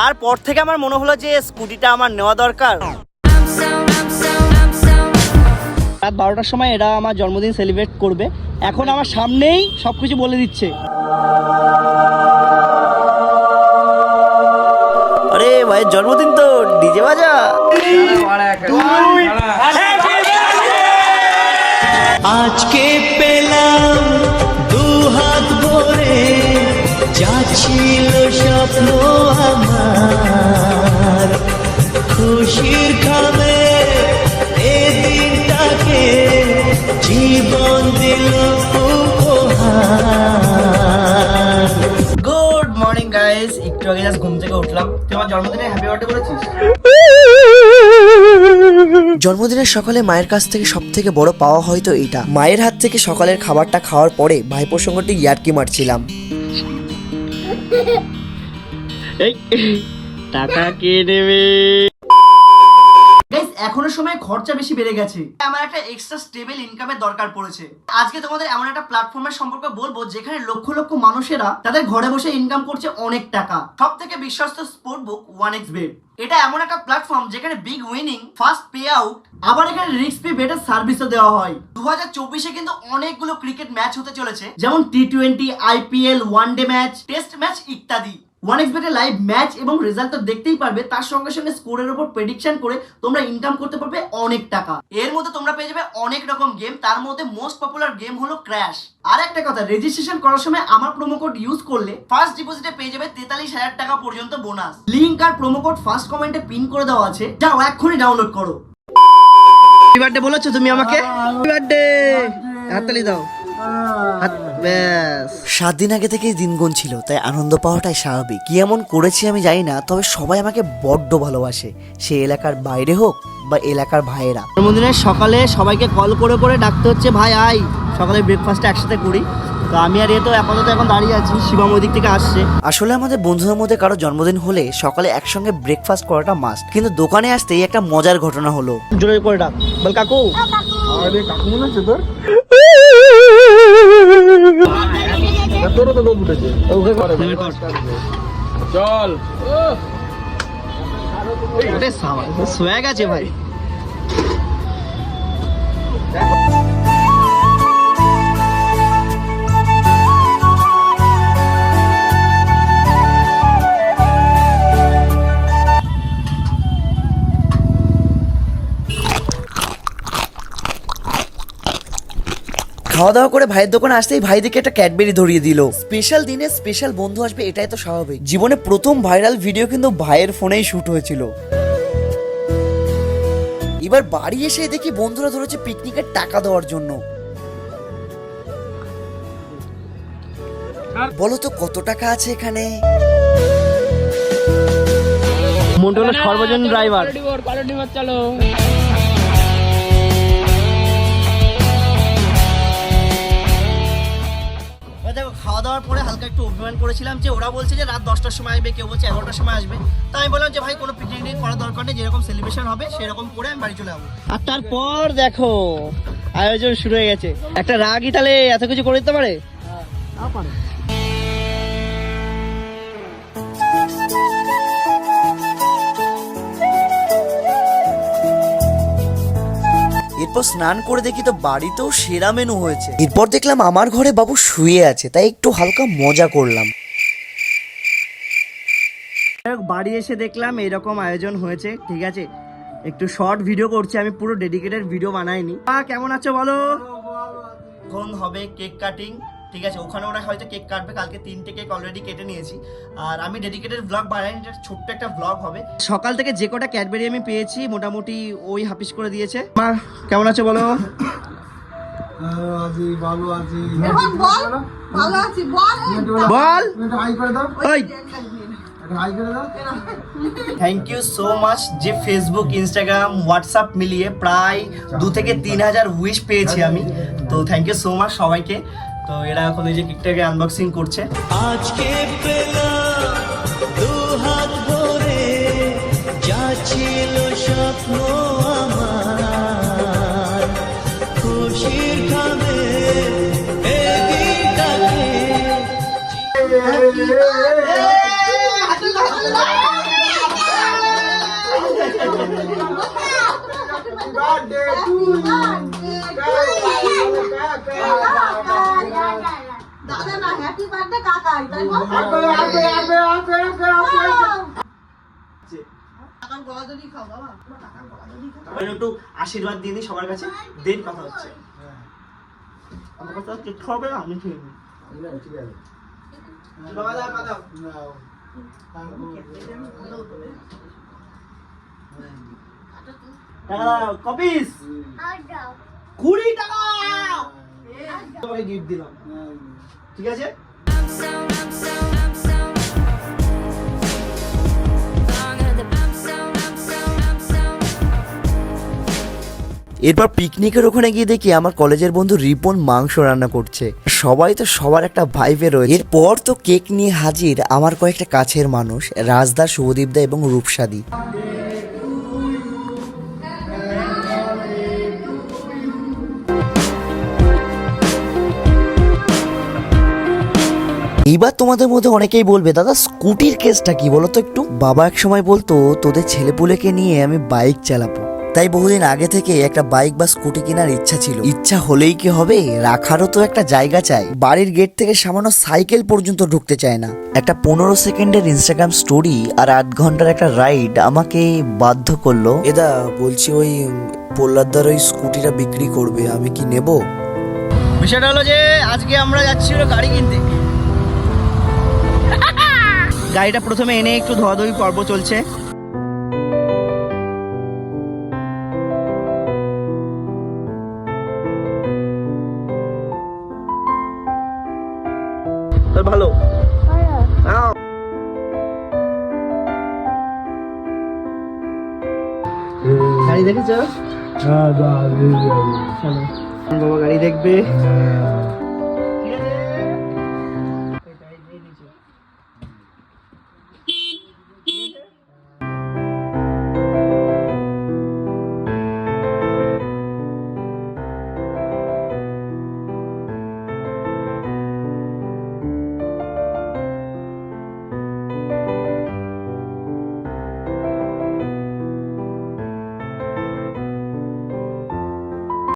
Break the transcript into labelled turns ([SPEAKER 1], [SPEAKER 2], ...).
[SPEAKER 1] তারপর থেকে আমার মনে হলো যে স্কুটিটা আমার নেওয়া দরকার। রাত বারোটার সময় এরা আমার জন্মদিন সেলিব্রেট করবে। এখন আমার সামনেই সব কিছু বলে দিচ্ছে। আরে ভাইয়ের জন্মদিন তো ডিজে বাজা। আজকে পেলাম দু হাত ভরে যা ছিল স্বপ্ন আমার। খুশির খাবে এ দিনটাকে জীবন দিল গুড মর্নিং গাইস একটু আগে জাস্ট ঘুম থেকে উঠলাম। তুই আমার জন্মদিনে হ্যাপি বার্থডে করেছিস
[SPEAKER 2] জন্মদিনের সকালে মায়ের কাছ থেকে সব থেকে বড় পাওয়া হয়তো এটা। মায়ের হাত থেকে সকালের খাবারটা খাওয়ার পরে ভাইপোর সঙ্গে একটু ইয়ার্কি মারছিলাম।
[SPEAKER 1] টাকা কে নেবে এখনের সময় খরচা বেশি বেড়ে গেছে। আমার একটা এক্সট্রা স্টেবল ইনকামের দরকার পড়েছে। আজকে তোমাদের এমন একটা প্ল্যাটফর্মের সম্পর্কে বলব, যেখানে লক্ষ লক্ষ মানুষেরা তাদের ঘরে বসে ইনকাম করছে অনেক টাকা। সব থেকে বিশ্বস্ত sport book one X bet এটা এমন একটা প্ল্যাটফর্ম যেখানে big winning first pay out আবার এখানে রিস্ক পে বেটার সার্ভিসও দেওয়া হয়। দু হাজার চব্বিশে কিন্তু অনেকগুলো ক্রিকেট ম্যাচ হতে চলেছে, যেমন T twenty IPL one day match test match ইত্যাদি। ওয়ান এক্স বেটে লাইভ ম্যাচ এবং রেজাল্ট তো দেখতেই পারবে তার সঙ্গে সঙ্গে স্কোরের উপর প্রেডিকশন করে তোমরা ইনকাম করতে পারবে অনেক টাকা। এর মধ্যে তোমরা পেয়ে যাবে অনেক রকম গেম তার মধ্যে মোস্ট পপুলার গেম হলো ক্র্যাশ আর একটা কথা রেজিস্ট্রেশন করার সময় আমার প্রোমো কোড ইউজ করলে ফার্স্ট ডিপোজিটে পেয়ে যাবে তেতাল্লিশ হাজার টাকা পর্যন্ত বোনাস লিঙ্ক আর প্রোমো কোড ফার্স্ট কমেন্টে পিন করে দেওয়া আছে। যাও এক্ষুনি ডাউনলোড করো। বার্থডে বলেছ তুমি আমাকে? বার্থডে হাততালি দাও।
[SPEAKER 2] সাত দিন আগে থেকেই দিন ছিল তাই আনন্দ পাওয়াটাই স্বাভাবিক। কি এমন করেছি আমি জানি না তবে সবাই আমাকে বড্ড ভালোবাসে। সে এলাকার বাইরে হোক বা এলাকার ভাইয়েরা।
[SPEAKER 1] জন্মদিনের সকালে সবাইকে কল করে করে ডাকতে হচ্ছে ভাই আই সকালে ব্রেকফাস্টটা একসাথে করি। তো আমি আর এ তো আপাতত এখন দাঁড়িয়ে আছি শিবম ওই দিক থেকে আসছে।
[SPEAKER 2] আসলে আমাদের বন্ধুদের মধ্যে কারও জন্মদিন হলে সকালে একসঙ্গে ব্রেকফাস্ট করাটা মাস্ট কিন্তু দোকানে আসতেই একটা মজার ঘটনা হলো।
[SPEAKER 1] জোরে করে ডাক। বল কাকু।
[SPEAKER 3] আরে কাকু মনে হচ্ছে তোর? তোরও তো উঠেছে।
[SPEAKER 1] ওকে কর।
[SPEAKER 3] চল।
[SPEAKER 1] সোয়াগ আছে ভাই।
[SPEAKER 2] খাওয়া দাওয়া করে ভাইয়ের দোকানে আসতেই ভাই দিকে একটা ক্যাডবেরি ধরিয়ে দিল। স্পেশাল দিনে স্পেশাল বন্ধু আসবে এটাই তো স্বাভাবিক। জীবনে প্রথম ভাইরাল ভিডিও কিন্তু ভাইয়ের ফোনেই শুট হয়েছিল। এবার বাড়ি এসে দেখি বন্ধুরা ধরেছে পিকনিকের টাকা দেওয়ার জন্য। বলো তো কত টাকা আছে এখানে?
[SPEAKER 1] মন্টু হলো সর্বজন ড্রাইভার এবার দাওয়ার একটু অভিমান করেছিলাম যে ওরা বলছে যে রাত দশটার সময় আসবে কেউ বলছে এগারোটার সময় আসবে। তো আমি বললাম যে ভাই কোনো পিকনিক নিয়ে করার দরকার নেই যেরকম সেলিব্রেশন হবে সেরকম করে আমি বাড়ি চলে যাব আর তারপর দেখো আয়োজন শুরু হয়ে গেছে। একটা রাগই তাহলে এত কিছু করে দিতে পারে।
[SPEAKER 2] এরপর স্নান করে দেখি তো বাড়িতেও সেরা মেনু হয়েছে। এরপর দেখলাম আমার ঘরে বাবু শুয়ে আছে তাই একটু হালকা মজা করলাম।
[SPEAKER 1] যাই হোক, বাড়ি এসে দেখলাম এরকম আয়োজন হয়েছে ঠিক আছে? একটু শর্ট ভিডিও করছি আমি পুরো ডেডিকেটেড ভিডিও বানাইনি। কেমন আছো বলো? কোন হবে কেক কাটিং ঠিক আছে ওখানে ওরা হয়তো কেক কাটবে কালকে তিনটে কেক অলরেডি কেটে নিয়েছি। আর আমি ডেডিকেটেড ব্লগ বানাইনি এটা ছোট্ট একটা ব্লগ হবে। সকাল থেকে যে কটা ক্যাডবেরি আমি পেয়েছি মোটামুটি ওই হাফিস করে দিয়েছে। মা কেমন আছো বলো?
[SPEAKER 3] ভালো আছি
[SPEAKER 4] এখন বল ভালো। আছি বল।
[SPEAKER 1] ওই। থ্যাংক ইউ সো মাচ যে ফেসবুক ইনস্টাগ্রাম হোয়াটসঅ্যাপ মিলিয়ে প্রায় দু থেকে তিন হাজার উইশ পেয়েছি আমি। তো থ্যাংক ইউ সো মাচ সবাইকে। তো এরা এখন এই যে কিকটাকে আনবক্সিং করছে।
[SPEAKER 5] আজকে পেলাম দু হাত birthday
[SPEAKER 4] to you. Happy birthday কাকাই তাই বল
[SPEAKER 3] আপে আপে আপে আপে আপে আপে
[SPEAKER 1] টাকার গলা দড়ি খাও বাবা টাকার গলা দড়ি খাও একটু আশীর্বাদ দিয়ে দিই সবার কাছে দেন কথা হচ্ছে। আমার কথা হচ্ছে হবে আমি খেয়ে
[SPEAKER 3] ঠিক আছে
[SPEAKER 1] বাবা দাও কথা
[SPEAKER 3] নাও
[SPEAKER 1] টাকা দাও কপিস কুড়ি টাকা। তোমাকে গিফট দিলাম। ঠিক আছে?
[SPEAKER 2] এরপর পিকনিকের ওখানে গিয়ে দেখি আমার কলেজের বন্ধু রিপন মাংস রান্না করছে। সবাই তো সবার একটা ভাইবে রয়েছে। এরপর তো কেক নিয়ে হাজির আমার কয়েকটা কাছের মানুষ, রাজদা শুভদীপদা এবং রূপসাদি। এইবার তোমাদের মধ্যে অনেকেই বলবে দাদা স্কুটির কেসটা কি? বলো তো একটু। বাবা এক সময় বলতো তোদের ছেলেপুলেকে নিয়ে আমি বাইক চালাবো। তাই বহুদিন আগে থেকে একটা বাইক বা স্কুটি কেনার ইচ্ছা ছিল। ইচ্ছা হলেই কি হবে? রাখারও তো একটা জায়গা চাই। বাড়ির গেট থেকে সামান্য সাইকেল পর্যন্ত ঢুকতে চায় না। একটা পনেরো সেকেন্ডের ইনস্টাগ্রাম স্টোরি আর আধ ঘণ্টার একটা রাইড আমাকে বাধ্য করল। এদা বলছি ওই পোল্লাদার ওই স্কুটিটা বিক্রি করবে আমি কি নেব?
[SPEAKER 1] বিষয়টা হলো যে আজকে আমরা যাচ্ছি গাড়ি কিনতে। গাড়িটা প্রথমে এনে একটু ধোয়াধুয়ি পর্ব চলছে। ভালো? গাড়ি দেখেছ?
[SPEAKER 3] হ্যাঁ
[SPEAKER 1] বাবা গাড়ি দেখবে।